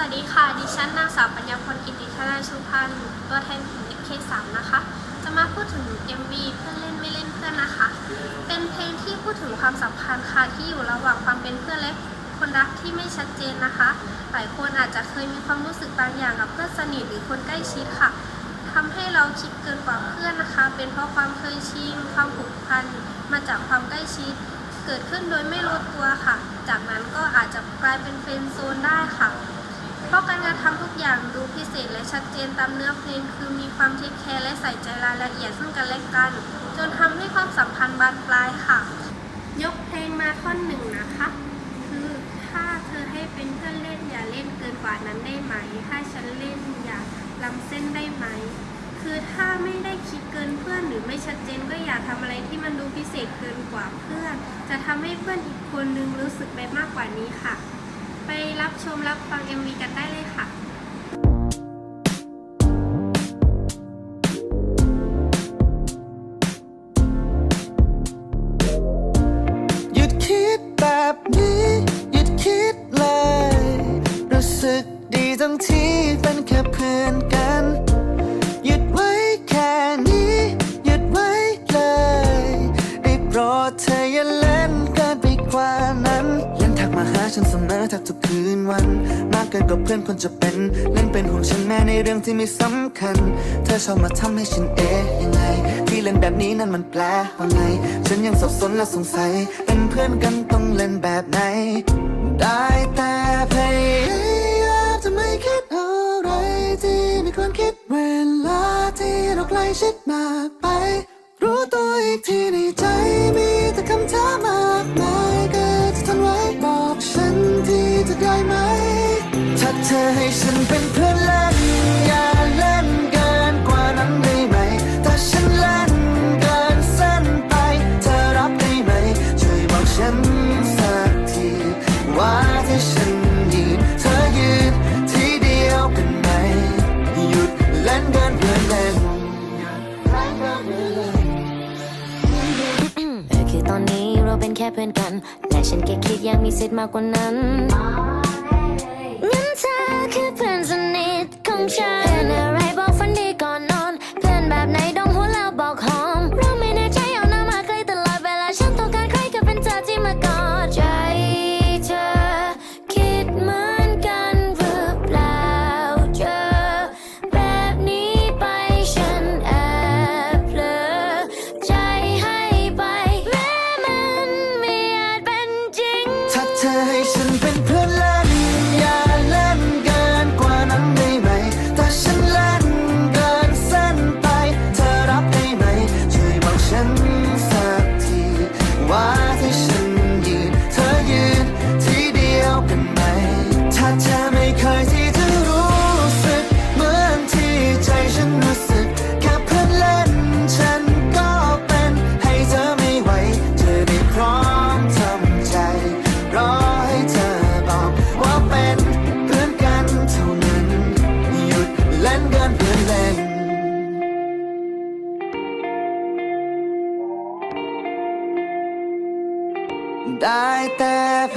วัสดีค่ะ ดิฉันนางสาวปัญญาพรกิติธนาชุพันธ์ตัวแทนของเคสามนะคะ จะมาพูดถึง MV เพื่อนเล่นไม่เล่นเพื่อนนะคะ เป็นเพลงที่พูดถึงความสัมพันธ์ค่ะที่อยู่ระหว่างความเป็นเพื่อนและคนรักที่ไม่ชัดเจนนะคะ หลายคนอาจจะเคยมีความรู้สึกบางอย่างกับเพื่อนสนิทหรือคนใกล้ชิดค่ะทำให้เราคิดเกินกว่าเพื่อนนะคะ เป็นเพราะความเคยชินความผูกพันมาจากความใกล้ชิด เกิดขึ้นโดยไม่รู้ตัวค่ะ จากนั้นก็อาจจะกลายเป็นเฟรนด์โซนได้ค่ะ เพราะการกระทำทุกอย่างดูพิเศษและชัดเจนตามเนื้อเพลง คือมีความเทคแคร์และใส่ใจรายละเอียดซึ่งกันและกัน จนทำให้ความสัมพันธ์บานปลายค่ะ ยกเพลงมาท่อนหนึ่งนะคะ คือถ้าเธอให้เป็นเพื่อนเล่นอย่าเล่นเกินกว่านั้นได้ไหม ถ้าฉันเล่นอย่าล้ำเส้นได้ไหม คือถ้าไม่ได้คิดเกินเพื่อนหรือไม่ชัดเจนก็อย่าทำอะไรที่มันดูพิเศษเกินกว่าเพื่อน จะทำให้เพื่อนอีกคนนึงรู้สึกไปมากกว่านี้ค่ะ ไปรับชมรับฟัง MV กันได้เลยค่ะแบบนี้หยุดคิดเลย รู้สึกดีทั้งที ฉันเสมอแทบทุกคืนวัน มากเกินกว่าเพื่อนคนจะเป็น เล่นเป็นห่วงฉันแม้ในเรื่องที่ไม่สำคัญ เธอชอบมาทำให้ฉันเอ๊ะยังไง ที่เล่นแบบนี้นั่นมันแปลว่าไง ฉันยังสับสนและสงสัย เป็นเพื่อนกันต้องเล่นแบบไหน ได้แต่พยายามจะไม่คิดอะไรที่ไม่ควรคิดเวลาที่เราใกล้ชิดมากไป รู้ตัวอีกทีในใจมี ธอให้ฉันเป็นเพื่อนเล่นอย่าเล่นเกินกว่านั้นได้ไหม ถ้าฉันเล่นเกินเส้นไป เธอรับได้ไหม ช่วยบอกฉันสักที ว่าที่ฉันยืนเธอยืนที่เดียวกันไหม หยุดเล่นเกินเพื่อนเล่นหยุดเล่นกินเพื่อนเล่นเอคือตอนนี้เราเป็นแค่เพื่อนกัน และฉันแค่คิดยังมีสิทธิ์มากกว่านั้น งั้นเธอคือเพื่อนสนิทของฉันเพื่อนอะไรบอกฝัน เธอไม่เคยที่จะรู้สึก เหมือนที่ใจฉันรู้สึก แค่เพื่อนเล่นฉันก็เป็นให้เธอไม่ไหว เธอได้พร้อมทำใจ รอให้เธอบอกว่าเป็นเพื่อนกันเท่านั้น หยุดเล่นเกินเพื่อนเล่นได้แต่พ